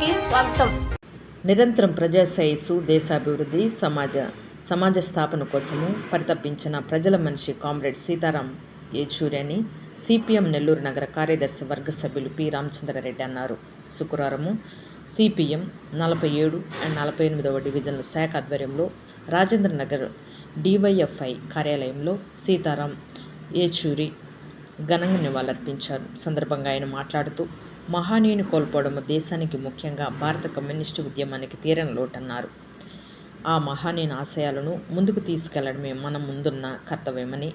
కి స్వాగతం. నిరంతరం ప్రజాశ్రేయస్సు దేశాభివృద్ధి సమాజ సమాజ స్థాపన కోసము పరితపించిన ప్రజల మనిషి కామ్రేడ్ సీతారాం ఏచూరి అని సిపిఎం నెల్లూరు నగర కార్యదర్శి వర్గ సభ్యులు పి. రామచంద్రారెడ్డి అన్నారు. శుక్రవారము సిపిఎం నలభై ఏడు అండ్ నలభై ఎనిమిదవ డివిజన్ల శాఖ ఆధ్వర్యంలో రాజేంద్ర నగర్ డివైఎఫ్ఐ కార్యాలయంలో సీతారాం ఏచూరి ఘనంగా నివాళులర్పించారు. సందర్భంగా ఆయన మాట్లాడుతూ మహానీయుని కోల్పోవడం దేశానికి ముఖ్యంగా భారత కమ్యూనిస్టు ఉద్యమానికి తీరని లోటన్నారు. ఆ మహానీయుని ఆశయాలను ముందుకు తీసుకెళ్ళడమే మన ముందున్న కర్తవ్యమని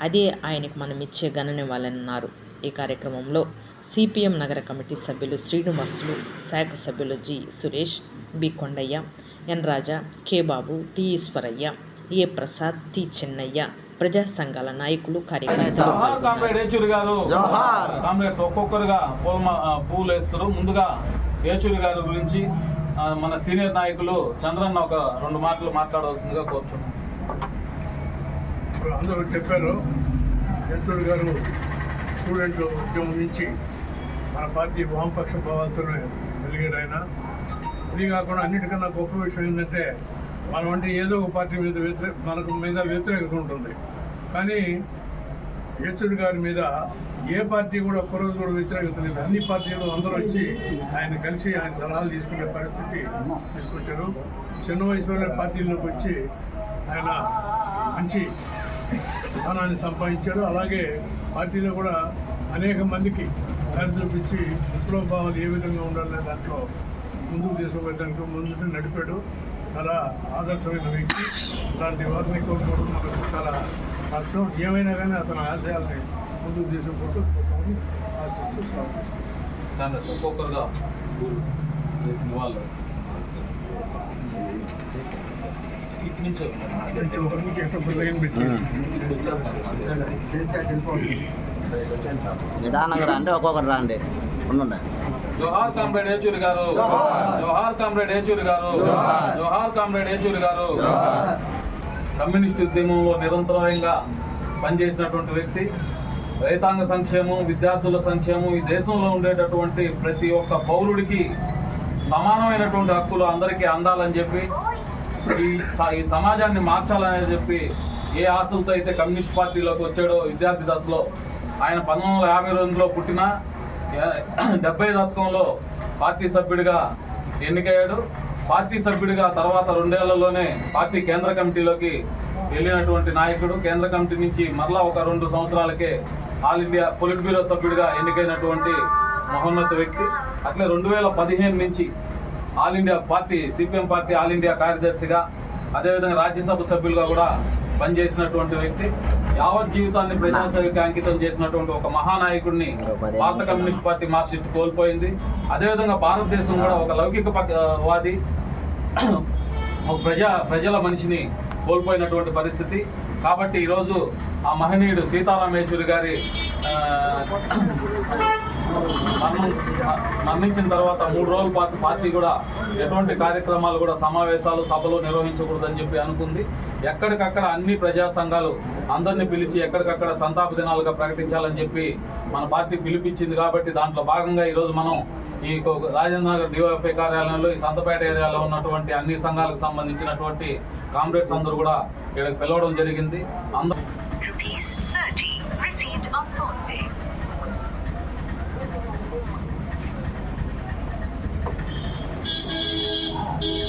అదే ఆయనకు మనం ఇచ్చే గణనివ్వాలన్నారు. ఈ కార్యక్రమంలో సిపిఎం నగర కమిటీ సభ్యులు శ్రీనివాసులు శాఖ సభ్యులు G Suresh B Kondaiah N Raja K Babu T Eswaraiah A Prasad T Chennaiah ప్రజా సంఘాల నాయకులు కార్యకర్తలు. ఏచూరి ఒక్కొక్కరుగా పూల పూలు వేస్తారు. ముందుగా ఏచూరి గారి గురించి మన సీనియర్ నాయకులు చంద్రన్న ఒక రెండు మాటలు మాట్లాడవలసిందిగా కోరుచున్నాం. ఇప్పుడు అందరూ చెప్పారు యచూరి గారు స్టూడెంట్ ఉద్యమం నుంచి మన పార్టీ వామపక్ష భావాలతోనే వెలిగాడు ఆయన. ఇది కాకుండా అన్నిటికన్నా గొప్ప విషయం ఏంటంటే మనం అంటే ఏదో ఒక పార్టీ మీద వ్యతిరేక మనకు మీద వ్యతిరేకత ఉంటుంది. కానీ యచూరి గారి మీద ఏ పార్టీ కూడా ఒక్కరోజు కూడా వ్యతిరేకత లేదు. అన్ని పార్టీలు అందరూ వచ్చి ఆయన కలిసి ఆయన సలహాలు తీసుకునే పరిస్థితి తీసుకొచ్చారు. చిన్న వయసులోనే పార్టీలోకి వచ్చి ఆయన మంచి స్థానాన్ని సంపాదించాడు. అలాగే పార్టీలో కూడా అనేక మందికి దారి చూపించి విప్లవ భావాలు ఏ విధంగా ఉండాలనే దాంట్లో ముందుకు తీసుకుపోయడానికి ముందు నడిపాడు. చాలా ఆదర్శమైన వ్యక్తి. అలాంటి వారిని కోరుకోవడం మనకు చాలా కష్టం. ఏమైనా కానీ అతని ఆశయాల్ని ముందుకు తీసుకుపోతూ పోతామని ఆశిస్తూ స్వాగతిస్తాం ఒక్కొక్కరుగా పూలు వాళ్ళు నుంచి ఒకరి నుంచి ఎక్కడ పెట్టి నిదానంగా రండి ఒక్కొక్కరు రండి. ఉండండి. జోహార్ కామ్రేడ్ ఏచూరి గారు. జోహార్. కామ్రేడ్ ఏచూరి గారు. జోహార్. కామ్రేడ్ ఏచూరి గారు. కమ్యూనిస్ట్ ఉద్యమంలో నిరంతరాయంగా పనిచేసినటువంటి వ్యక్తి. రైతాంగ సంక్షేమం విద్యార్థుల సంక్షేమం ఈ దేశంలో ఉండేటటువంటి ప్రతి ఒక్క పౌరుడికి సమానమైనటువంటి హక్కులు అందరికీ అందాలని చెప్పి ఈ ఈ సమాజాన్ని మార్చాలని చెప్పి ఏ ఆశలతో అయితే కమ్యూనిస్ట్ పార్టీలోకి వచ్చాడో విద్యార్థి దశలో ఆయన పంతొమ్మిది వందల యాభై రెండులో పుట్టిన డెబ్బై దశకంలో పార్టీ సభ్యుడిగా ఎన్నికయ్యాడు. పార్టీ సభ్యుడిగా తర్వాత రెండేళ్ళలోనే పార్టీ కేంద్ర కమిటీలోకి వెళ్ళినటువంటి నాయకుడు. కేంద్ర కమిటీ నుంచి మరలా ఒక రెండు సంవత్సరాలకే ఆల్ ఇండియా పొలిట్ బ్యూరో సభ్యుడిగా ఎన్నికైనటువంటి మహోన్నత వ్యక్తి. అట్లే రెండు వేల పదిహేను నుంచి all India party CPM party all India కార్యదర్శిగా అదేవిధంగా రాజ్యసభ సభ్యులుగా కూడా పనిచేసినటువంటి వ్యక్తి. యావత్ జీవితాన్ని ప్రజాసేవకి అంకితం చేసినటువంటి ఒక మహానాయకుడిని భారత కమ్యూనిస్ట్ పార్టీ మార్క్సిస్ట్ కోల్పోయింది. అదేవిధంగా భారతదేశం కూడా ఒక లౌకిక వాది ఒక ప్రజా ప్రజల మనిషిని కోల్పోయినటువంటి పరిస్థితి. కాబట్టి ఈరోజు ఆ మహనీయుడు సీతారాం యేచూరి గారి మరణించిన తర్వాత మూడు రోజుల పాటు పార్టీ కూడా ఎటువంటి కార్యక్రమాలు కూడా సమావేశాలు సభలు నిర్వహించకూడదని చెప్పి అనుకుంది. ఎక్కడికక్కడ అన్ని ప్రజా సంఘాలు అందరినీ పిలిచి ఎక్కడికక్కడ సంతాప దినాలుగా ప్రకటించాలని చెప్పి మన పార్టీ పిలిపించింది కాబట్టి దాంట్లో భాగంగా ఈరోజు మనం ఈ కో- రాజేంద్ర నగర్ డివైఎఫ్ఐ కార్యాలయంలో ఈ సంతపేట ఏరియాలో ఉన్నటువంటి అన్ని సంఘాలకు సంబంధించినటువంటి కామ్రేడ్స్ అందరూ కూడా ఇక్కడికి పిలవడం జరిగింది. అందరూ జోహార్